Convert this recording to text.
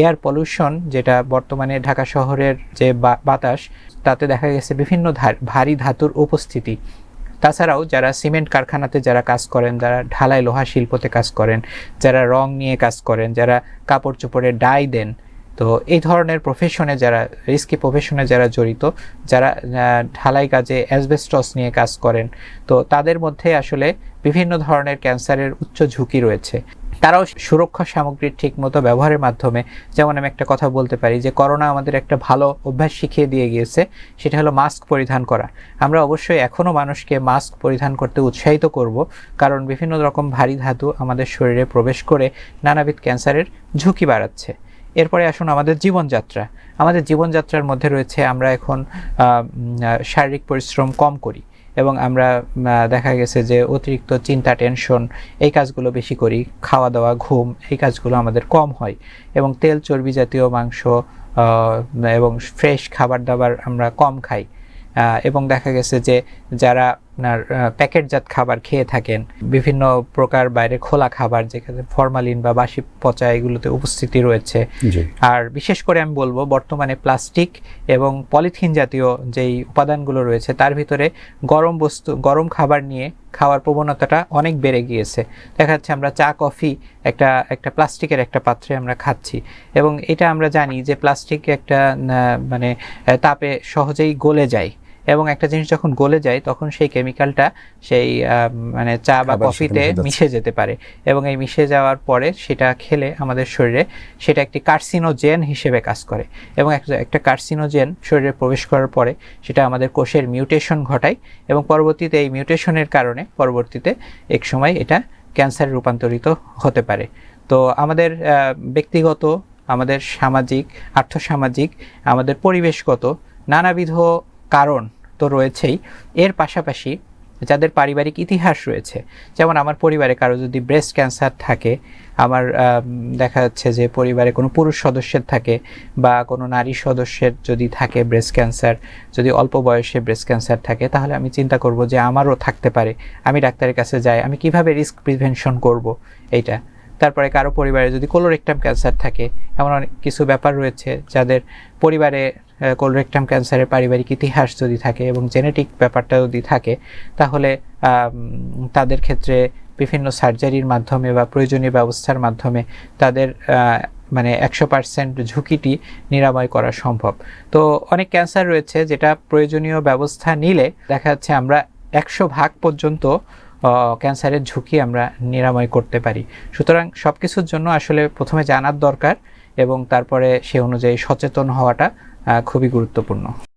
Air pollution যেটা বর্তমানে ঢাকা শহরের যে বাতাস, তাতে দেখা গেছে বিভিন্ন ভারী ধাতুর উপস্থিতি। তাছাড়াও যারা সিমেন্ট কারখানাতে যারা কাজ করেন, যারা ঢালাই লোহা শিল্পতে কাজ করেন, যারা রং নিয়ে কাজ করেন, যারা কাপড় চোপড়ে ডাই দেন, তো এই ধরনের প্রফেশনে যারা রিস্কি প্রফেশনে যারা জড়িত, যারা ঢালাই কাজে অ্যাসবেস্টস নিয়ে কাজ করেন, তো তাদের মধ্যে আসলে বিভিন্ন ধরনের ক্যান্সারের উচ্চ ঝুঁকি রয়েছে। তারাও সুরক্ষা সামগ্রীর ঠিকমতো ব্যবহারের মাধ্যমে, যেমন আমি একটা কথা বলতে পারি যে, করোনা আমাদের একটা ভালো অভ্যাস শিখিয়ে দিয়ে গিয়েছে, সেটা হলো মাস্ক পরিধান করা। আমরা অবশ্যই এখনও মানুষকে মাস্ক পরিধান করতে উৎসাহিত করব, কারণ বিভিন্ন রকম ভারী ধাতু আমাদের শরীরে প্রবেশ করে নানাবিধ ক্যান্সারের ঝুঁকি বাড়াচ্ছে। এরপরে আসুন আমাদের জীবনযাত্রা। আমাদের জীবনযাত্রার মধ্যে রয়েছে আমরা এখন শারীরিক পরিশ্রম কম করি। এবং আমরা দেখা গেছে যে অতিরিক্ত চিন্তা টেনশন এই কাজগুলো বেশি করি। খাওয়া দাওয়া, ঘুম এই কাজগুলো আমাদের কম হয় এবং তেল, চর্বি জাতীয় মাংস এবং ফ্রেশ খাবার দাবার আমরা কম খাই। এবং দেখা গেছে যে যারা আপনার প্যাকেটজাত খাবার খেয়ে থাকেন। বিভিন্ন প্রকার বাইরে খোলা খাবার যেখানে ফরমালিন বা বাসি পচা এগুলোতে উপস্থিতি রয়েছে। আর বিশেষ করে আমি বলব বর্তমানে প্লাস্টিক এবং পলিথিন জাতীয় যেই উপাদানগুলো রয়েছে তার ভিতরে গরম বস্তু গরম খাবার নিয়ে খাওয়ার প্রবণতাটা অনেক বেড়ে গিয়েছে। দেখা যাচ্ছে আমরা চা কফি একটা একটা প্লাস্টিকের একটা পাত্রে আমরা খাচ্ছি। এবং এটা আমরা জানি যে প্লাস্টিক একটা মানে তাপে সহজেই গলে যায়। এবং একটা জিনিস যখন গলে যায় তখন সেই কেমিক্যালটা সেই মানে চা বা কফিতে মিশে যেতে পারে। এবং এই মিশে যাওয়ার পরে সেটা খেলে আমাদের শরীরে সেটা একটি কার্সিনোজেন হিসেবে কাজ করে। এবং একটা কার্সিনোজেন শরীরে প্রবেশ করার পরে সেটা আমাদের কোষের মিউটেশন ঘটায় এবং পরবর্তীতে এই মিউটেশনের কারণে পরবর্তীতে এক সময় এটা ক্যান্সারে রূপান্তরিত হতে পারে। তো আমাদের ব্যক্তিগত আমাদের সামাজিক আর্থসামাজিক আমাদের পরিবেশগত নানাবিধ কারণ তো রয়েছেই। এর পাশাপাশি যাদের পারিবারিক ইতিহাস রয়েছে, যেমন আমার পরিবারে কারও যদি ব্রেস্ট ক্যান্সার থাকে, আমার দেখা যাচ্ছে যে পরিবারে কোনো পুরুষ সদস্যের থাকে বা কোনো নারী সদস্যের যদি থাকে ব্রেস্ট ক্যান্সার যদি অল্প বয়সে ব্রেস্ট ক্যান্সার থাকে, তাহলে আমি চিন্তা করব যে আমারও থাকতে পারে। আমি ডাক্তারের কাছে যাই, আমি কীভাবে রিস্ক প্রিভেনশন করব এইটা? তারপরে কারও পরিবারে যদি কোলোরেক্টাম ক্যান্সার থাকে, এমন অনেক কিছু ব্যাপার রয়েছে যাদের পরিবারে কোলোরেক্টাম ক্যান্সারের পারিবারিক ইতিহাস যদি থাকে এবং জেনেটিক ব্যাপারটা যদি থাকে, তাহলে তাদের ক্ষেত্রে বিভিন্ন সার্জারির মাধ্যমে বা প্রয়োজনীয় ব্যবস্থার মাধ্যমে তাদের মানে একশো পার্সেন্ট ঝুঁকিটি নিরাময় করা সম্ভব। তো অনেক ক্যান্সার রয়েছে যেটা প্রয়োজনীয় ব্যবস্থা নিলে দেখা যাচ্ছে আমরা একশো ভাগ পর্যন্ত ক্যান্সারের ঝুঁকি আমরা নিরাময় করতে পারি। সুতরাং সব কিছুর জন্য আসলে প্রথমে জানার দরকার এবং তারপরে সে অনুযায়ী সচেতন হওয়াটা খুবই গুরুত্বপূর্ণ।